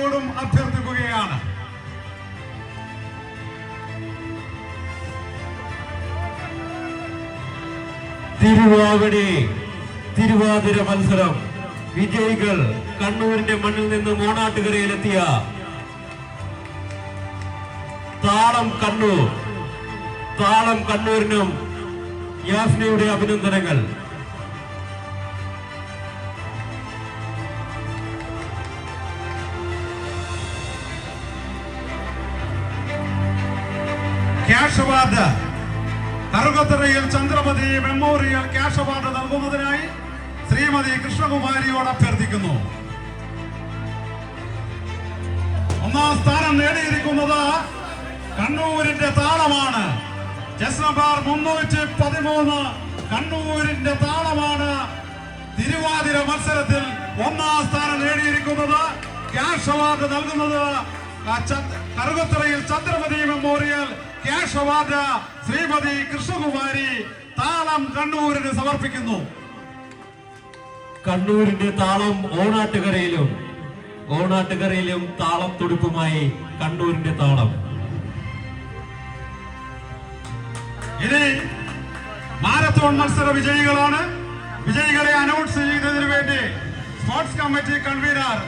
കുമാരിയോടും അഭ്യർത്ഥിക്കുകയാണ്. തിരുവാവടി തിരുവാതിര മത്സരം. വിജയികൾ കണ്ണൂരിന്റെ മണ്ണിൽ നിന്ന് മോണാട്ടുകരയിലെത്തിയ താളം കണ്ണൂർ. താളം കണ്ണൂരിനും യാസ്നയുടെ അഭിനന്ദനങ്ങൾ. Cash award. കറുകത്തറയിൽ Chandramathi memorial cash award നൽകുന്നതിനായി ശ്രീമതി കൃഷ്ണകുമാരിയോട് അഭ്യർത്ഥിക്കുന്നു. ഒന്നാം സ്ഥാനം നേടിയിരിക്കുന്നത് കണ്ണൂരിന്റെ താളമാണ്. ചെസ് നമ്പർ മുന്നൂറ്റി പതിമൂന്ന് കണ്ണൂരിന്റെ താളമാണ്. തിരുവാതിര മത്സരത്തിൽ ഒന്നാം സ്ഥാനം നേടിയിരിക്കുന്നത് ക്യാഷ് അവാർഡ് നൽകുന്നത് കറുകത്തറയിൽ ചന്ദ്രമതി മെമ്മോറിയൽ വാർഡ് ശ്രീമതി കൃഷ്ണകുമാരി താളം കണ്ണൂരിന് സമർപ്പിക്കുന്നു. കണ്ണൂരിന്റെ താളം ഓണാട്ടുകരയിലും ഓണാട്ടുകരയിലും താളം തുടിപ്പുമായി കണ്ണൂരിന്റെ താളം. ഇനി മാരത്തോൺ മത്സര വിജയികളാണ്. വിജയികളെ അനൗൺസ് ചെയ്യുന്നതിന് വേണ്ടി സ്പോർട്സ് കമ്മിറ്റി കൺവീനർ